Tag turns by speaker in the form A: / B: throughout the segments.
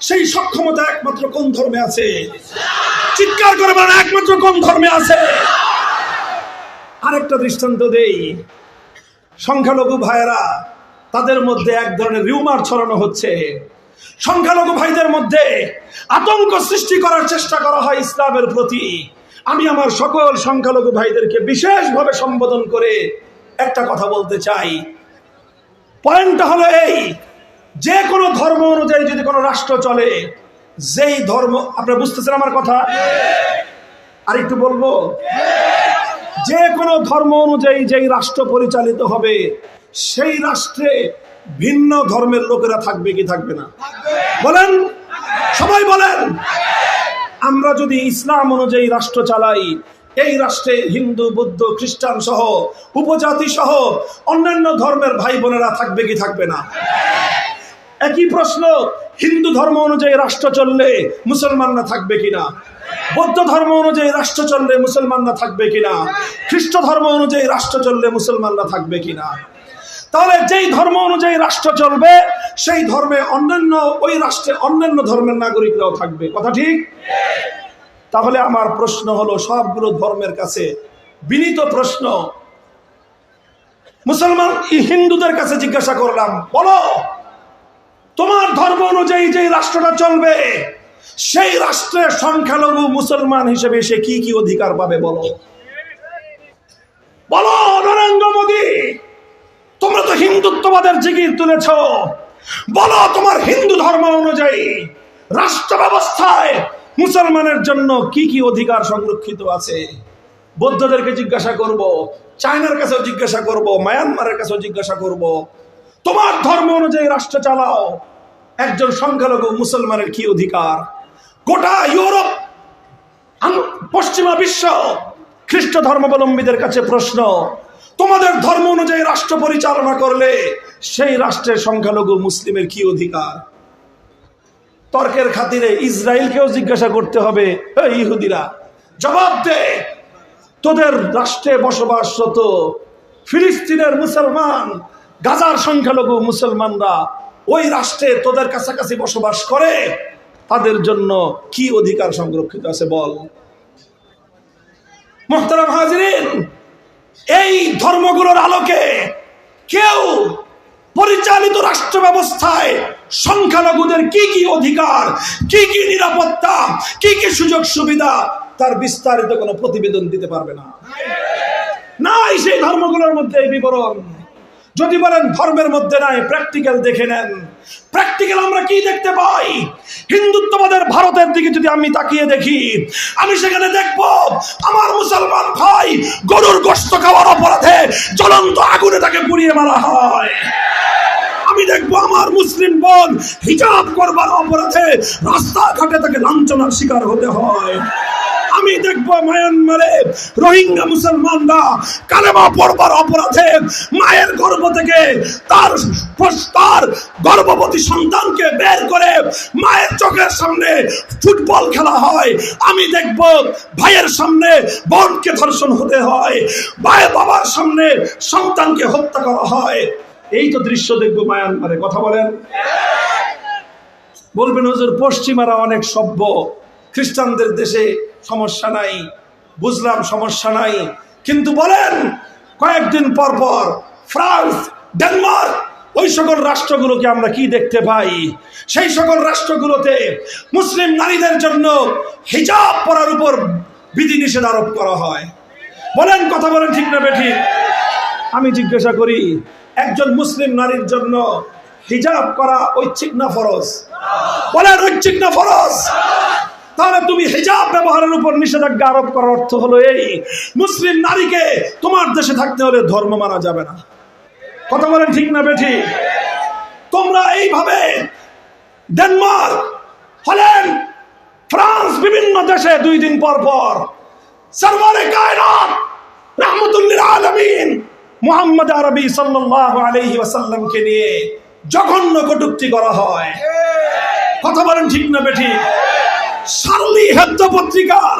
A: সেই সক্ষমতা একমাত্র কোন ধর্মে আছে? চিৎকার করে একমাত্র কোন ধর্মে আছে? আরেকটা দৃষ্টান্ত দেই। সংখ্যালঘু ভাইয়েরা, তাদের মধ্যে এক ধরনের রিউমার ছড়ানো হচ্ছে। সংখ্যালঘু ভাইদের মধ্যে আতঙ্ক সৃষ্টি করার চেষ্টা করা হয় ইসলামের প্রতি। আমি আমার সকল সংখ্যালঘু ভাইদেরকে বিশেষভাবে সম্বোধন করে একটা কথা বলতে চাই। পয়েন্টটা হলো এই যে কোনো ধর্ম অনুযায়ী যদি কোনো রাষ্ট্র চলে, যেই ধর্ম, আপনারা বুঝতেছেন আমার কথা? আর একটু বলব? যে কোনো ধর্ম অনুযায়ী যেই রাষ্ট্র পরিচালিত হবে, সেই রাষ্ট্রে ভিন্ন ধর্মের লোকেরা থাকবে কি থাকবে না? বলেন? সবাই বলেন? আমরা যদি ইসলাম অনুযায়ী রাষ্ট্র চালাই, এই রাষ্ট্রে হিন্দু, বৌদ্ধ, খ্রিস্টান সহ, উপজাতি সহ, অন্যান্য ধর্মের ভাই বোনেরা থাকবে কি থাকবে না? একই প্রশ্ন, হিন্দু ধর্ম অনুযায়ী রাষ্ট্র চললে মুসলমানরা থাকবে কিনা? বৌদ্ধ ধর্ম অনুযায়ী রাষ্ট্র চললে মুসলমানরা থাকবে কিনা? খ্রিস্ট ধর্ম অনুযায়ী রাষ্ট্র চললে মুসলমানরা থাকবে কিনা? তাহলে যেই ধর্ম অনুযায়ী রাষ্ট্র চলবে, সেই ধর্মে অন্যান্য, ওই রাষ্ট্রে অন্যান্য ধর্মের নাগরিকরাও থাকবে। কথা ঠিক? তাহলে আমার প্রশ্ন হলো, সবগুলো ধর্মের কাছে বিনীত প্রশ্ন। মুসলমান হিন্দুদের কাছে জিজ্ঞাসা করলাম, বলো। তোমার ধর্ম অনুযায়ী যে রাষ্ট্রটা চলবে, সেই রাষ্ট্রের সংখ্যালঘু মুসলমান হিসেবে সে কি কি অধিকার পাবে বলো? বলো, নরেন্দ্র মোদী, তোমরা তো হিন্দুত্ববাদের জিগির তুলেছ। বলো, তোমার হিন্দু ধর্ম অনুযায়ী রাষ্ট্র ব্যবস্থায় মুসলমানের জন্য কি কি অধিকার সংরক্ষিত আছে? বৌদ্ধদেরকে জিজ্ঞাসা করব, চায়নার কাছেও জিজ্ঞাসা করব, মায়ানমারের কাছেও জিজ্ঞাসা করব। তোমার ধর্ম অনুযায়ী রাষ্ট্র চালাও। একজন সংখ্যালঘু মুসলমানের কি অধিকার? গোটা ইউরোপ পশ্চিমা বিশ্ব, খ্রিস্ট ধর্মাবলম্বীদের কাছে প্রশ্ন, তোমাদের ধর্ম অনুযায়ী রাষ্ট্র পরিচালনা করলে সেই রাষ্ট্রের সংখ্যালঘু মুসলিমের কি অধিকার? তর্কের খাতিরে ইসরায়েলকেও জিজ্ঞাসা করতে হবে ইহুদিরা, জবাব দে। তোদের রাষ্ট্রে বসবাসরত ফিলিস্তিনের মুসলমান গাজার সংখ্যালঘু মুসলমানরা ওই রাষ্ট্রে তোদের কাছাকাছি বসবাস করে, তাদের জন্য কি অধিকার সংরক্ষিত আছে বল? এই ধর্মগুলোর আলোকে কেউ পরিচালিত রাষ্ট্র ব্যবস্থায় সংখ্যালঘুদের কি কি অধিকার, কি কি নিরাপত্তা, কি কি সুযোগ সুবিধা, তার বিস্তারিত কোনো প্রতিবেদন দিতে পারবে না। নাই সেই ধর্মগুলোর মধ্যে এই বিবরণ। যদি বলেন ধর্মের মধ্যে নাই প্র্যাকটিক্যাল দেখে নেন। প্র্যাকটিক্যাল আমরা কি দেখতে পাই? হিন্দুত্ববাদের ভারতের দিকে যদি আমি তাকিয়ে দেখি, আমি সেখানে দেখব, আমার মুসলমান ভাই গরুর গোস্ত খাওয়ার অপরাধে জ্বলন্ত আগুনে তাকে পুড়িয়ে মারা হয়। আমি দেখব আমার মুসলিম বোন হিজাব করবার অপরাধে রাস্তাঘাটে তাকে লাঞ্ছনার শিকার হতে হয়। আমি দেখব মায়ানমারে রোহিঙ্গা মুসলমানরা কালেমা পড়বার অপরাধে মায়ের গর্ভ থেকে তার তার গর্ভবতী সন্তানকে বের করে মায়ের চোখের সামনে ফুটবল খেলা হয়। আমি দেখব ভাইয়ের সামনে বোনকে ধর্ষণ হতে হয় ভাই বাবার সামনে সন্তানকে হত্যা করা হয়। এই তো দৃশ্য দেখব মায়ানমারে। কথা বলেন? বলবেন, হুজুর, পশ্চিমারা অনেক সভ্য। খ্রিস্টানদের দেশে সমস্যা নাই, বুঝলাম সমস্যা নাই, কিন্তু বলেন, কয়েকদিন পর পর ফ্রান্স, ডেনমার্ক, ওই সকল রাষ্ট্রগুলোকে আমরা কি দেখতে পাই? সেই সকল রাষ্ট্রগুলোতে মুসলিম নারীদের জন্য হিজাব পরার উপর বিধিনিষেধ আরোপ করা হয়। বলেন, কথা বলেন ঠিক না বেঠিক? আমি জিজ্ঞাসা করি, একজন মুসলিম নারীর জন্য হিজাব করা ঐচ্ছিক না ফরজ? বলেন, ঐচ্ছিক না ফরজ? তাহলে তুমি হিজাব ব্যবহারের উপর নিষেধাজ্ঞা আরোপ করার অর্থ হলো এই, মুসলিম নারীকে তোমার দেশে থাকতে হলে ধর্ম মানা যাবে না। কথা বলেন ঠিক না বেঠি? তোমরা এইভাবে ডেনমার্ক হলেন ফ্রান্স, বিভিন্ন দেশে দুই দিন পর পর সরওয়ারে কায়নাত, রহমতুল্লিল আলমিন মোহাম্মদ আরবি সাল্লাল্লাহু আলাইহি ওয়াসাল্লামকে নিয়ে জঘন্য কটুক্তি করা হয়। কথা বলেন ঠিক না বেঠি? শার্লি পত্রিকার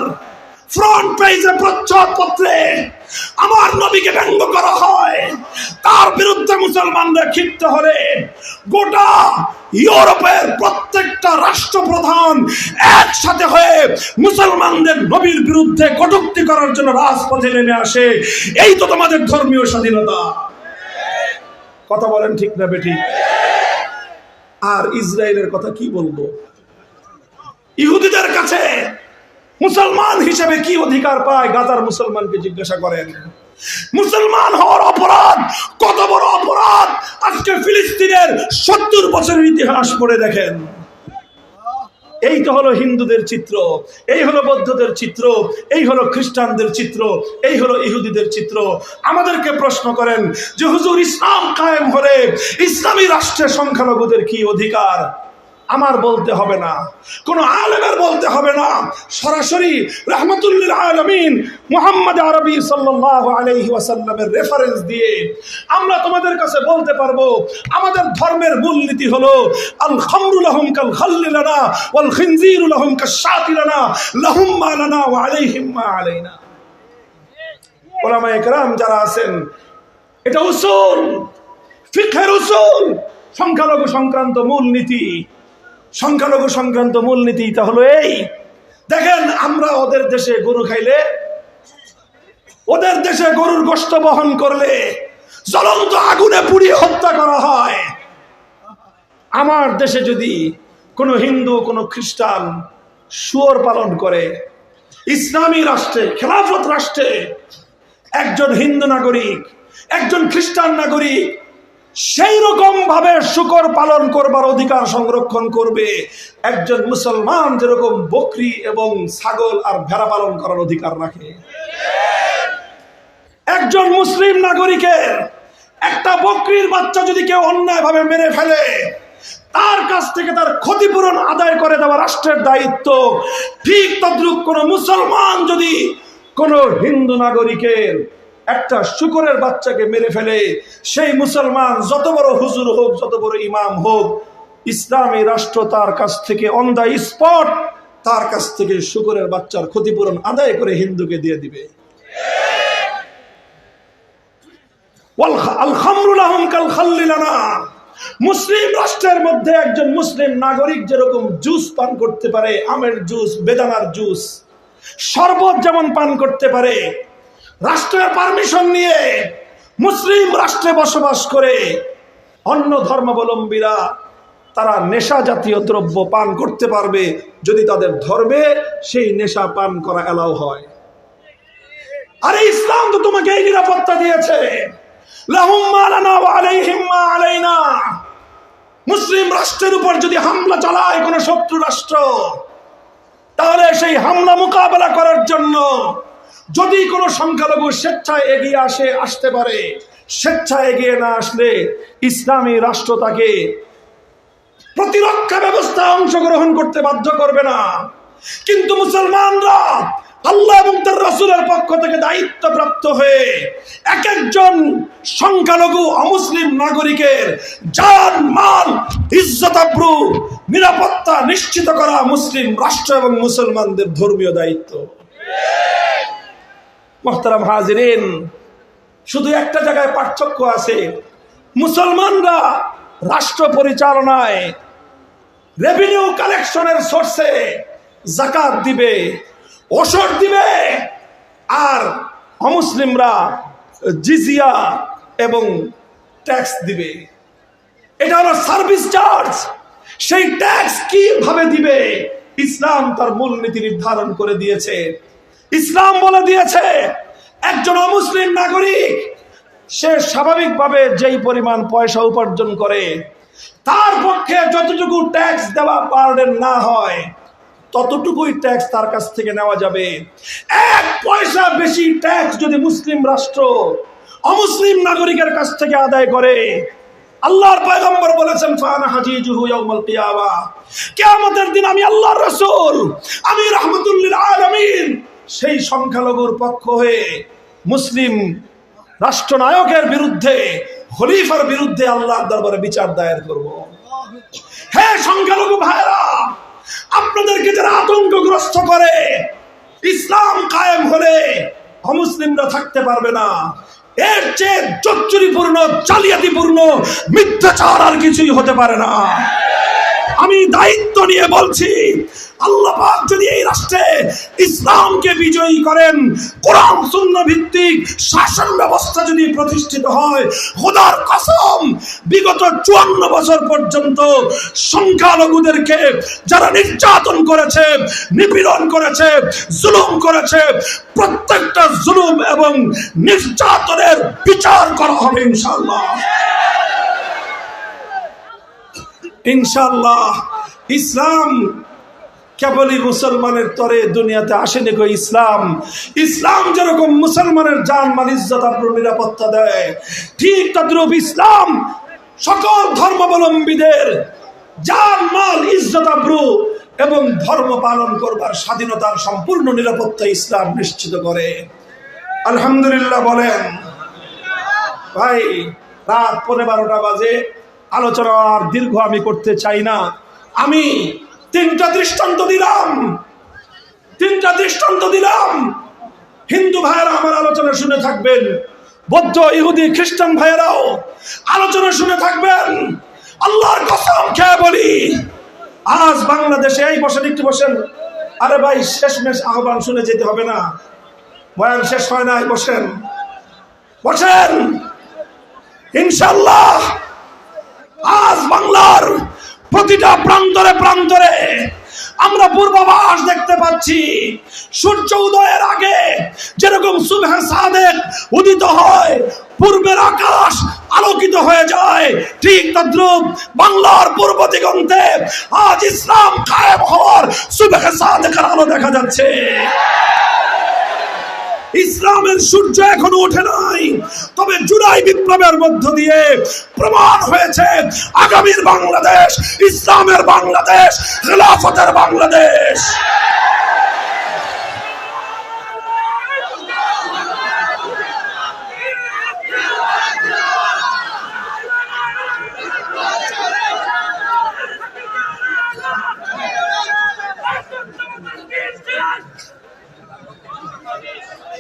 A: ফ্রন্ট পেজে প্রচ্ছদ পত্রে আমার নবীকে ব্যঙ্গ করা হয়। তার বিরুদ্ধে মুসলমানরা ক্ষিপ্ত হলে গোটা ইউরোপের প্রত্যেকটা রাষ্ট্রপ্রধান একসাথে হয়ে মুসলমানদের নবীর বিরুদ্ধে কটুক্তি করার জন্য রাজপথে নেমে আসে। এই তো তোমাদের ধর্মীয় স্বাধীনতা। কথা বলেন ঠিক না বেঠিক? আর ইসরায়েলের কথা কি বলব? ইহুদিদের কাছে মুসলমান হিসেবে কি অধিকার পায়? গাজার মুসলমানকে জিজ্ঞাসা করেন। মুসলমান হওয়ার অপরাধ, কত বড় অপরাধ? আজকে ফিলিস্তিনের সত্তর বছরের ইতিহাস পড়ে দেখেন। এই তো হলো হিন্দুদের চিত্র, এই হলো বৌদ্ধদের চিত্র, এই হলো খ্রিস্টানদের চিত্র, এই হলো ইহুদিদের চিত্র। আমাদেরকে প্রশ্ন করেন যে হুজুর ইসলাম কায়েম হলে ইসলামী রাষ্ট্রের সংখ্যালঘুদের কি অধিকার? আমার বলতে হবে না। কোন আলেমের বলতে হবে না। সরাসরি রহমতুল্লিল আলমিন মোহাম্মদ আরবি সাল্লাহ আলহি ওয়াসাল্লামের রেফারেন্স দিয়ে আমরা তোমাদের কাছে বলতে পারব, আমাদের ধর্মের মূলনীতি হলো আল খামরুল আহম কাল খাল্লিলানা ওয়াল খিনজিরুল আহম কা শাকিলানা লাহুম মা লানা ওয়া আলাইহিম মা আলাইনা। ওলামা একরাম যারা আছেন, এটা উসুল, ফিকহের উসুল, সংখ্যালঘু সংক্রান্ত মূলনীতি। সংখ্যালঘু সংক্রান্ত মূলনীতি তা হলো এই। দেখেন, আমরা ওদের দেশে গরু খাইলে, ওদের দেশে গরুর গোস্ত বহন করলে জ্বলন্ত আগুনে পুড়িয়ে হত্যা করা হয়। আমার দেশে যদি কোনো হিন্দু, কোনো খ্রিস্টান শুয়োর পালন করে, ইসলামী রাষ্ট্রে, খেলাফত রাষ্ট্রে একজন হিন্দু নাগরিক, একজন খ্রিস্টান নাগরিক সেই রকম ভাবে শুকর পালন করবার অধিকার সংরক্ষণ করবে। একজন মুসলমান যেরকম বকরি এবং ছাগল আর ভেড়া পালন করার অধিকার রাখে। একজন মুসলিম নাগরিকের একটা বকরির বাচ্চা যদি কেউ অন্যায়ভাবে মেরে ফেলে, তার কাছ থেকে তার ক্ষতিপূরণ আদায় করে দেওয়া রাষ্ট্রের দায়িত্ব। ঠিক তদ্রুপ কোন মুসলমান যদি কোন হিন্দু নাগরিকের একটা শুকরের বাচ্চাকে মেরে ফেলে, সেই মুসলমান যত বড় হুজুর হোক, যত বড় ইমাম হোক, ইসলামী রাষ্ট্র তার কাছ থেকে অন দ্য স্পট তার কাছ থেকে শুকরের বাচ্চার ক্ষতিপূরণ আদায় করে হিন্দুকে দিয়ে দিবে। মুসলিম রাষ্ট্রের মধ্যে একজন মুসলিম নাগরিক যেরকম জুস পান করতে পারে, আমের জুস, বেদানার জুস, শরবত যেমন পান করতে পারে রাষ্ট্রের পারমিশন নিয়ে মুসলিম রাষ্ট্রে বসবাস করে অন্য ধর্মাবলম্বীরা তারা নেশা জাতীয় দ্রব্য পান করতে পারবে যদি তাদের ধর্মে সেই নেশা পান করা এলাও হয়। আরে ইসলাম তো তোমাকে এই নিরাপত্তা দিয়েছে। মুসলিম রাষ্ট্রের উপর যদি হামলা চালায় কোন শত্রু রাষ্ট্র, তাহলে সেই হামলা মোকাবেলা করার জন্য যদি কোনো সংখ্যালঘু স্বেচ্ছায় এগিয়ে আসে, আসতে পারে। স্বেচ্ছায় এগিয়ে না আসলে ইসলামী রাষ্ট্র তাকে প্রতিরক্ষা ব্যবস্থা অংশগ্রহণ করতে বাধ্য করবে না। কিন্তু মুসলমানরা আল্লাহ এবং তার রাসুলের পক্ষ থেকে দায়িত্ব প্রাপ্ত হয়ে এক একজন সংখ্যালঘু অমুসলিম নাগরিকের জান, মাল, ইজ্জত, আব্রু, নিরাপত্তা নিশ্চিত করা মুসলিম রাষ্ট্র এবং মুসলমানদের ধর্মীয় দায়িত্ব। মোহতারাম হাজিরিন, শুধু একটা জায়গায় পার্থক্য আছে। মুসলমানরা রাষ্ট্র পরিচালনায় রেভিনিউ কালেকশনের সোর্সে জাকাত দিবে ওষর দিবে, আর অমুসলিমরা জিজিয়া এবং ট্যাক্স দিবে। এটা হলো সার্ভিস চার্জ সেই ট্যাক্স কীভাবে দিবে? ইসলাম তার মূলনীতি নির্ধারণ করে দিয়েছে। ইসলাম বলে দিয়েছে, একজন অমুসলিম নাগরিক, সে স্বাভাবিকভাবে যেই পরিমাণ পয়সা উপার্জন করে, তার পক্ষে যতটুকু ট্যাক্স দেওয়া বার্ডেন না হয়, ততটুকুই ট্যাক্স তার কাছ থেকে নেওয়া যাবে। এক পয়সা বেশি ট্যাক্স যদি মুসলিম রাষ্ট্র অমুসলিম নাগরিকের কাছ থেকে আদায় করে, আল্লাহর পয়গম্বর বলেছেন, ফানা হাজিজুহু ইয়াউমাল কিয়ামা। কিয়ামতের দিন আমি আল্লাহর রাসূল, আমি রাহমাতুল আলামিন সেই সংখ্যালঘুর পক্ষ হয়ে মুসলিম রাষ্ট্রনায়কের বিরুদ্ধে, খলিফার বিরুদ্ধে আল্লাহর দরবারে বিচার দায়ের করব। হে সংখ্যালঘু ভাইরা আপনাদেরকে যারা আতঙ্কগ্রস্ত করে, ইসলাম কায়েম হলে অমুসলিমরা থাকতে পারবে না। এর চেয়ে চচ্চুরিপূর্ণ জালিয়াতিপূর্ণ, মিথ্যাচার আর কিছুই হতে পারে না। আমি দায়িত্ব নিয়ে বলছি, আল্লাহ যদি এই রাষ্ট্রে ইসলামকে বিজয়ী করেন, কোরআন শূন্য ভিত্তিক শাসন ব্যবস্থা যদি প্রতিষ্ঠিত হয়, খোদার কসম, বিগত চুয়ান্ন বছর পর্যন্ত সংখ্যালঘুদেরকে যারা নির্যাতন করেছে, নিপীড়ন করেছে, জুলুম করেছে, প্রত্যেকটা জুলুম এবং নির্যাতনের বিচার করা হবে ইনশাআল্লাহ। ইনশাল্লাহ ইসলাম কেবলই মুসলমানের তরে, দুনিয়াতে আসেনি গো ইসলাম। ইসলাম যেরকম মুসলমানের জান মাল ইজ্জত আব্রু নিরাপত্তা দেয়, ঠিক তদ্রূপ ইসলাম সকল ধর্মাবলম্বীদের জান মাল ইজ্জত আব্রু এবং ধর্ম পালন করবার স্বাধীনতার সম্পূর্ণ নিরাপত্তা ইসলাম নিশ্চিত করে। আলহামদুলিল্লাহ বলেন, ভাই, রাত পনেরো বারোটা বাজে আলোচনা আর দীর্ঘ আমি করতে চাই না। আমি তিনটা দৃষ্টান্ত দিলাম। তিনটা দৃষ্টান্ত দিলাম। হিন্দু ভাইয়েরা আমার আলোচনা শুনে থাকবেন। বৌদ্ধ, ইহুদি, খ্রিস্টান ভাইয়েরাও আলোচনা শুনে থাকবেন। আল্লাহর কসম খেয়ে বলি, আজ বাংলাদেশে এই বসেন, একটু বসেন। আরে ভাই, শেষমেশ আহ্বান শুনে যেতে হবে না। বয়ান শেষ হয় নাই, বসেন। বসেন! ইনশাল্লাহ আজ বাংলার প্রতিটা প্রান্তরে প্রান্তরে আমরা পূর্বাভাস দেখতে পাচ্ছি। সূর্য উদয়ের আগে যেরকম সুবহে সাদেক উদিত হয়, পূর্বের আকাশ আলোকিত হয়ে যায়, ঠিক তদ্রুপ বাংলার পূর্ব দিগন্তে আজ ইসলাম কায়েম হওয়ার সুবহে সাদেকের আলো দেখা যাচ্ছে। ইসলামের সূর্য এখনও ওঠে নাই। তবে জুলাই বিপ্লবের মধ্য দিয়ে প্রমাণ হয়েছে, আগামীর বাংলাদেশ, ইসলামের বাংলাদেশ, খেলাফতের বাংলাদেশ।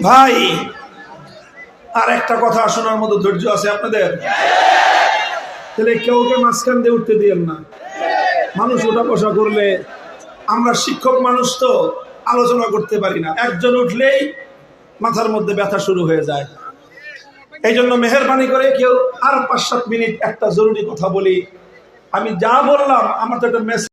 A: ভাই আর একটা কথা শোনার মতো ধৈর্য আছে আপনাদের? তাহলে কেউ কে মাঝখান দিয়ে উঠতে দিয়েন না। মানুষ ওঠা বসা করলে, আমরা শিক্ষক মানুষ তো আলোচনা করতে পারি না। একজন উঠলেই মাথার মধ্যে ব্যথা শুরু হয়ে যায়। এই জন্য মেহরবানি করে কেউ আর পাঁচ সাত মিনিট একটা জরুরি কথা বলি। আমি যা বললাম, আমার তো একটা মেসেজ